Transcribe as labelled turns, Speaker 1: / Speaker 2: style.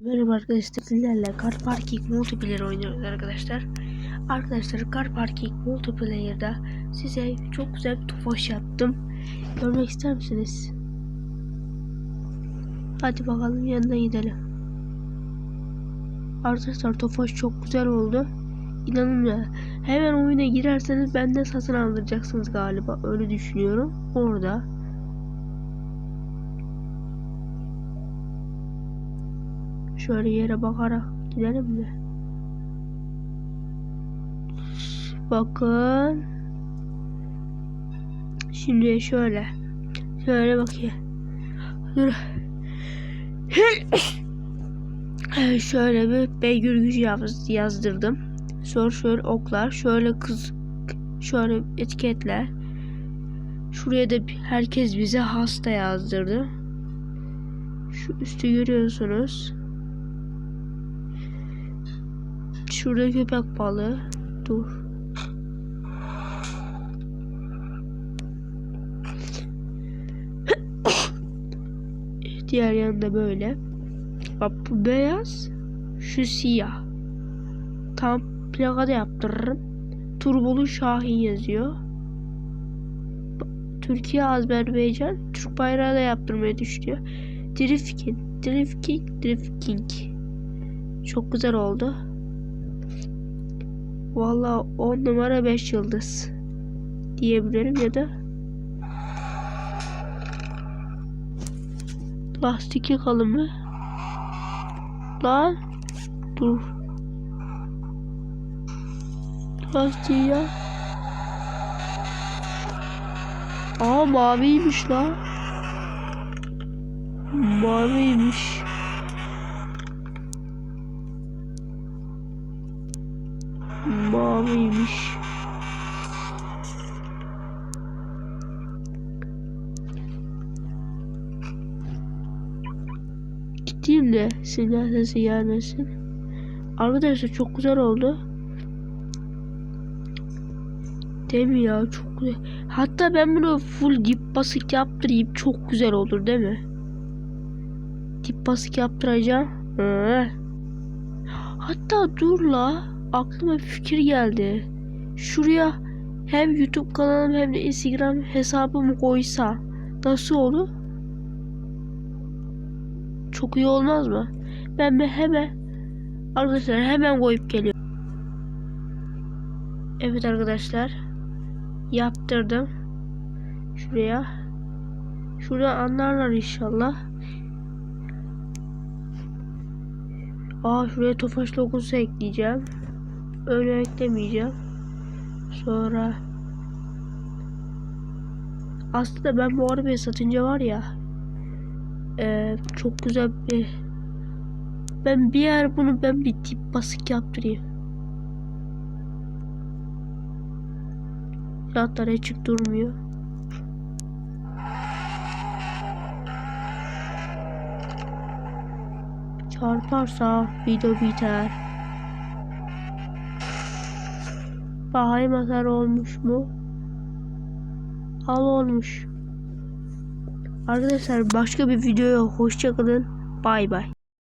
Speaker 1: Merhaba arkadaşlar sizlerle Car Parking Multiplayer oynuyoruz arkadaşlar. Arkadaşlar Car Parking Multiplayer'da size çok güzel bir tofaş yaptım. Görmek ister misiniz? Hadi bakalım yanına gidelim. Arkadaşlar tofaş çok güzel oldu. İnanın ya. Hemen oyuna girerseniz benden satın aldıracaksınız galiba. Öyle düşünüyorum. Orada. Şöyle yere bakarak gidelim mi? Bakın. Şimdi şöyle. Şöyle bakayım. Dur. Şöyle bir beygir gücü yaz, yazdırdım. Sonra şöyle oklar. Şöyle kız. Şöyle etiketler. Şuraya da herkes bize hasta yazdırdı. Şu üstü görüyorsunuz. Şurada köpek balığı. Dur. Diğer yanında böyle. Bak bu beyaz. Şu siyah. Tam plakada yaptırırım. Turbolu Şahin yazıyor. Türkiye, Azerbaycan, Türk bayrağı da yaptırmayı düşünüyor. Drifting, Drifting, Drifting. Çok güzel oldu. Vallahi 10 numara 5 yıldız diyebilirim ya da lastik yakalım mı? Lan dur. Lastiği ya. Aa maviymiş lan. Maviymiş. Maviymiş. Gideyim de sinyal sesi gelmesin. Arkadaşlar çok güzel oldu. Değil mi ya? Çok güzel. Hatta ben bunu full dip basık yaptırayım. Çok güzel olur değil mi? Dip basık yaptıracağım. Hatta dur la. Aklıma fikir geldi. Şuraya hem YouTube kanalım hem de Instagram hesabımı koysa nasıl olur? Çok iyi olmaz mı? Ben bir hemen arkadaşlar hemen koyup geliyorum. Evet arkadaşlar yaptırdım. Şuraya. Şurada anlarlar inşallah. Aa şuraya Tofaş logosu ekleyeceğim. Öyle eklemeyeceğim. Sonra aslında ben bu arabayı satınca var ya eee, çok güzel bir ben bir yer bunu ben bir tip basık yaptırayım. Fiyatlar açık durmuyor. Çarparsa video biter. Bakayım hasar olmuş mu? Al olmuş. Arkadaşlar başka bir videoya hoşçakalın. Bay bay.